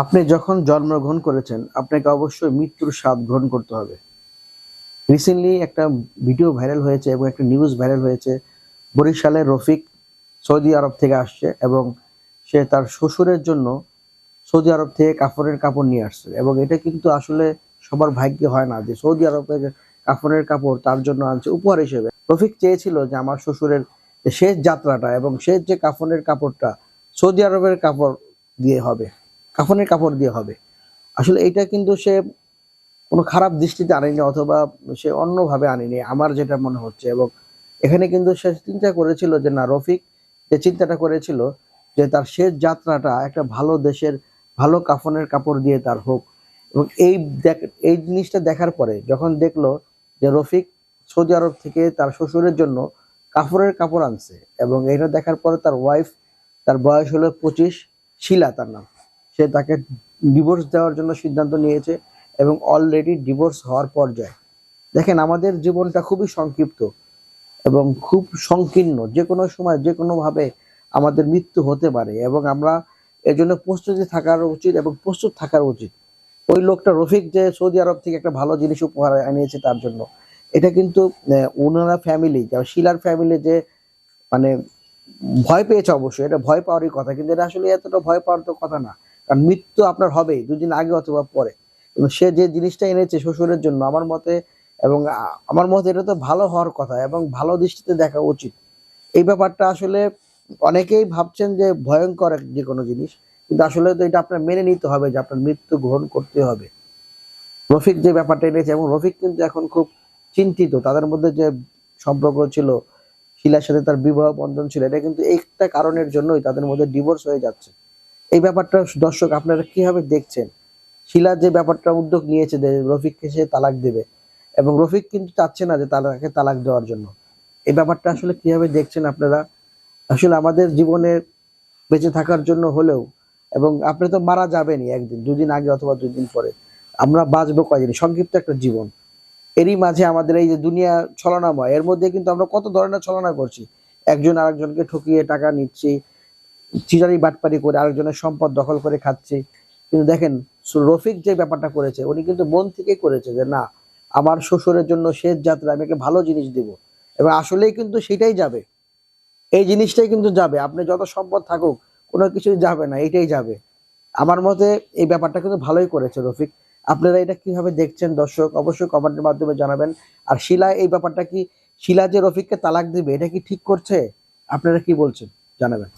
আপনি যখন জন্মগ্রহণ করেছেন, আপনাকে অবশ্যই মৃত্যুর স্বাদ গ্রহণ করতে হবে। রিসেন্টলি একটা ভিডিও ভাইরাল হয়েছে এবং একটা নিউজ ভাইরাল হয়েছে। বরিশালের রফিক সৌদি আরব থেকে আসছে এবং সে তার শ্বশুরের জন্য সৌদি আরব থেকে কাপড়ের কাপড় নিয়ে আসছে এবং এটা কিন্তু আসলে সবার ভাগ্যে হয় না যে সৌদি আরবের কাপড়ের কাপড় তার জন্য আনছে উপহার হিসেবে। রফিক চেয়েছিল যে আমার শ্বশুরের শেষ যাত্রাটা এবং শেষ যে কাফনের কাপড়টা সৌদি আরবের কাপড় দিয়ে হবে। কাফনের কাপড় দিয়ে হবে। আসলে এটা কিন্তু সে কোনো খারাপ দৃষ্টিতে আনেনি অথবা সে অন্যভাবে আনেনি, আমার যেটা মনে হচ্ছে। এবং এখানে কিন্তু সে চিন্তা করেছিল যে, না, রফিক যে চিন্তাটা করেছিল যে, তার শেষ যাত্রাটা একটা ভালো দেশের ভালো কাফনের কাপড় দিয়ে তার হোক। এবং এই দেখ, এই জিনিসটা দেখার পরে যখন দেখল যে, রফিক সৌদি আরব থেকে তার শ্বশুরের জন্য কাপড়ের কাপড় আনছে এবং এটা দেখার পরে তার ওয়াইফ তার বয়স হলো পঁচিশ, শিলা তার নাম। সে তাকে ডিভোর্স দেওয়ার জন্য সিদ্ধান্ত নিয়েছে এবং অলরেডি ডিভোর্স হওয়ার পর্যায়ে। দেখেন, আমাদের জীবনটা খুবই সংক্ষিপ্ত এবং খুব সংকীর্ণ। যে কোনো সময়, যে কোনোভাবে আমাদের মৃত্যু হতে পারে এবং আমরা এর জন্য প্রস্তুতি থাকার উচিত এবং প্রস্তুত থাকার উচিত। ওই লোকটা রফিক যে সৌদি আরব থেকে একটা ভালো জিনিস উপহার আনিয়েছে তার জন্য, এটা কিন্তু ওনারা ফ্যামিলি শিলার ফ্যামিলি যে মানে ভয় পেয়েছে অবশ্যই, এটা ভয় পাওয়ারই কথা। কিন্তু এটা আসলে এতটা ভয় পাওয়ার তো কথা না। কারণ মৃত্যু আপনার হবেই দুদিন আগে অথবা পরে। সে যে জিনিসটা এনেছে শ্বশুরের জন্য, আমার মতে এবং আমার মতে এটা তো ভালো হওয়ার কথা এবং ভালো দৃষ্টিতে দেখা উচিত। এই ব্যাপারটা আসলে অনেকেই ভাবছেন যে ভয়ঙ্কর যে কোনো জিনিস, কিন্তু আসলে তো এটা আপনার মেনে নিতে হবে যে আপনার মৃত্যু গ্রহণ করতে হবে। রফিক যে ব্যাপারটা এনেছে এবং রফিক কিন্তু এখন খুব চিন্তিত, তাদের মধ্যে যে সম্পর্ক ছিল, শিলার সাথে তার বিবাহ বন্ধন ছিল, এটা কিন্তু একটা কারণের জন্যই তাদের মধ্যে ডিভোর্স হয়ে যাচ্ছে। এই ব্যাপারটা দর্শক আপনারা কীভাবে দেখছেন? শিলা যে ব্যাপারটা উদ্যোগ নিয়েছে রফিককে সে তালাক দেবে এবং রফিক কিন্তু চাচ্ছে না যে তালাকে তালাক দেওয়ার জন্য। এই ব্যাপারটা আসলে কীভাবে দেখছেন আপনারা? আসলে আমাদের জীবনে বেঁচে থাকার জন্য হলেও এবং আপনি তো মারা যাবেনই একদিন, দুদিন আগে অথবা দুই দিন পরে। আমরা বাঁচবো কয়দিন? সংক্ষিপ্ত একটা জীবন। এরই মাঝে আমাদের এই যে দুনিয়া ছলনাময়, এর মধ্যে কিন্তু আমরা কত ধরনের ছলনা করছি? একজন আরেকজনকে ঠকিয়ে টাকা নিচ্ছি চিটারি বাটপারি করে আরেকজনের সম্পদ দখল করে খাচ্ছি। কিন্তু দেখেন রফিক যে ব্যাপারটা করেছে, উনি কিন্তু মন থেকে করেছে যে, না, আমার শ্বশুরের জন্য শেষ যাত্রা, আমি ভালো জিনিস দিব। এবং আসলেই কিন্তু সেটাই যাবে। এই জিনিসটাই কিন্তু যাবে। আপনি যত সম্পদ থাকুক, কোনো কিছুই যাবে না, এটাই যাবে। আমার মতে এই ব্যাপারটা কিন্তু ভালোই করেছে রফিক। আপনারা এটা কীভাবে দেখছেন দর্শক, অবশ্যই কমেন্টের মাধ্যমে জানাবেন। আর শিলা, এই ব্যাপারটা কি, শিলা যে রফিককে তালাক দিবে, এটা কি ঠিক করছে? আপনারা কি বলছেন? জানাবেন।